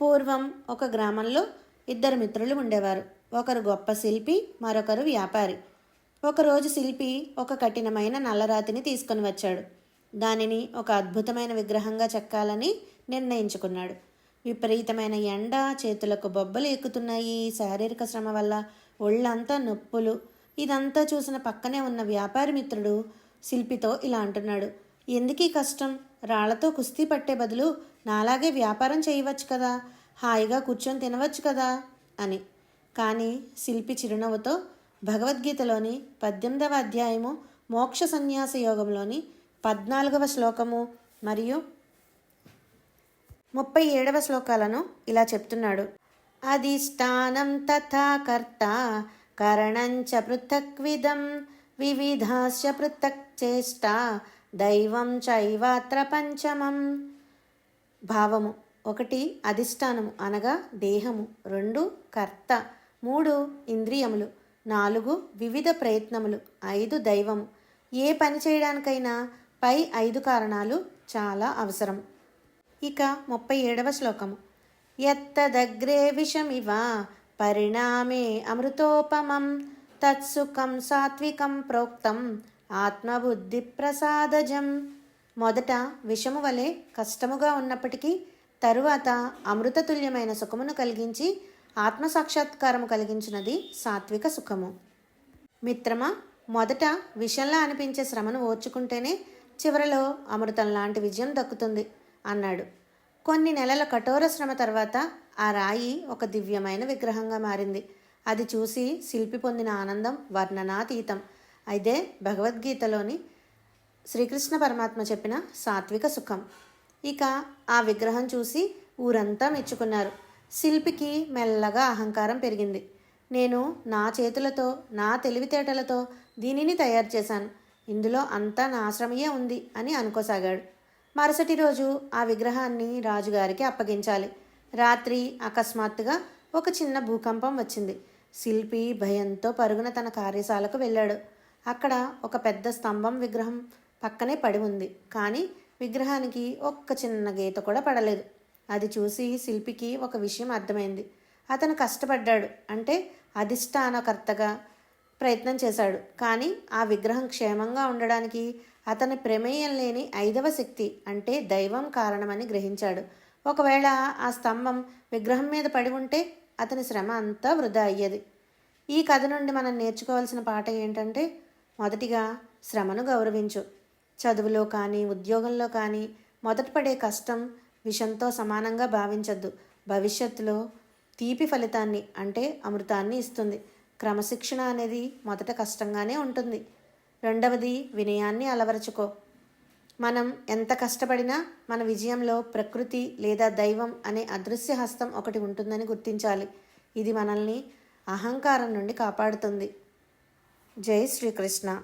పూర్వం ఒక గ్రామంలో ఇద్దరు మిత్రులు ఉండేవారు. ఒకరు గొప్ప శిల్పి మరొకరు వ్యాపారి. ఒకరోజు శిల్పి ఒక కఠినమైన నల్లరాతిని తీసుకొని వచ్చాడు. దానిని ఒక అద్భుతమైన విగ్రహంగా చెక్కాలని నిర్ణయించుకున్నాడు. విపరీతమైన ఎండ చేతులకు బొబ్బలు ఎక్కుతున్నాయి శారీరక శ్రమ వల్ల ఒళ్ళంతా నొప్పులు. ఇదంతా చూసిన పక్కనే ఉన్న వ్యాపారి మిత్రుడు శిల్పితో ఇలా అంటున్నాడు. ఎందుకీ కష్టం? రాళ్ళతో కుస్తీ పట్టే బదులు నాలాగే వ్యాపారం చేయవచ్చు కదా. హాయిగా కూర్చొని తినవచ్చు కదా అని. కానీ శిల్పి చిరునవ్వుతో భగవద్గీతలోని పద్దెనిమిదవ అధ్యాయము మోక్ష సన్యాస యోగంలోని పద్నాలుగవ శ్లోకము మరియు ముప్పై ఏడవ శ్లోకాలను ఇలా చెప్తున్నాడు. అధిష్టానం తథా కర్త కరణంచ పృథక్విధం వివిధాశ్చ పృథక్ చేష్ట దైవం చైవాత్ర పంచమం. భావము. ఒకటి అధిష్టానము. అనగా దేహము. రెండు కర్త. మూడు ఇంద్రియములు. నాలుగు వివిధ ప్రయత్నములు. ఐదు దైవము. ఏ పని చేయడానికైనా పై ఐదు కారణాలు చాలా అవసరం. ఇక ముప్పై ఏడవ శ్లోకము. ఎత్తదగ్రే విషమివ పరిణామే అమృతోపమం తత్సుఖం సాత్వికం ప్రోక్తం ఆత్మబుద్ధి ప్రసాదజం. మొదట విషము వలె కష్టముగా ఉన్నప్పటికీ తరువాత అమృతతుల్యమైన సుఖమును కలిగించి ఆత్మసాక్షాత్కారము కలిగించినది సాత్విక సుఖము. మిత్రమా మొదట విషంలా అనిపించే శ్రమను ఓర్చుకుంటేనే చివరలో అమృతం లాంటి విజయం దక్కుతుంది అన్నాడు. కొన్ని నెలల కఠోర శ్రమ తర్వాత ఆ రాయి ఒక దివ్యమైన విగ్రహంగా మారింది. అది చూసి శిల్పి పొందిన ఆనందం వర్ణనాతీతం. అయితే భగవద్గీతలోని శ్రీకృష్ణ పరమాత్మ చెప్పిన సాత్విక సుఖం. ఇక ఆ విగ్రహం చూసి ఊరంతా మెచ్చుకున్నారు. శిల్పికి మెల్లగా అహంకారం పెరిగింది. నేను నా చేతులతో నా తెలివితేటలతో దీనిని తయారు చేశాను. ఇందులో అంతా నా ఆశ్రమయే ఉంది అని అనుకోసాగాడు. మరుసటి రోజు ఆ విగ్రహాన్ని రాజుగారికి అప్పగించాలి. రాత్రి అకస్మాత్తుగా ఒక చిన్న భూకంపం వచ్చింది. శిల్పి భయంతో పరుగున తన కార్యశాలకు వెళ్ళాడు. అక్కడ ఒక పెద్ద స్తంభం విగ్రహం పక్కనే పడి ఉంది. కానీ విగ్రహానికి ఒక్క చిన్న గీత కూడా పడలేదు. అది చూసి శిల్పికి ఒక విషయం అర్థమైంది. అతను కష్టపడ్డాడు. అంటే అధిష్టానకర్తగా ప్రయత్నం చేశాడు. కానీ ఆ విగ్రహం క్షేమంగా ఉండడానికి అతని ప్రమేయం లేని ఐదవ శక్తి అంటే దైవం కారణమని గ్రహించాడు. ఒకవేళ ఆ స్తంభం విగ్రహం మీద పడి ఉంటే అతని శ్రమ అంతా వృధా అయ్యేది. ఈ కథ నుండి మనం నేర్చుకోవాల్సిన పాట ఏంటంటే మొదటిగా శ్రమను గౌరవించు. చదువులో కానీ ఉద్యోగంలో కానీ మొదట పడే కష్టం విషంతో సమానంగా భావించద్దు. భవిష్యత్తులో తీపి ఫలితాన్ని అంటే అమృతాన్ని ఇస్తుంది. క్రమశిక్షణ అనేది మొదట కష్టంగానే ఉంటుంది. రెండవది వినయాన్ని అలవరచుకో. మనం ఎంత కష్టపడినా మన విజయంలో ప్రకృతి లేదా దైవం అనే అదృశ్య హస్తం ఒకటి ఉంటుందని గుర్తించాలి. ఇది మనల్ని అహంకారం నుండి కాపాడుతుంది. జై శ్రీకృష్ణ.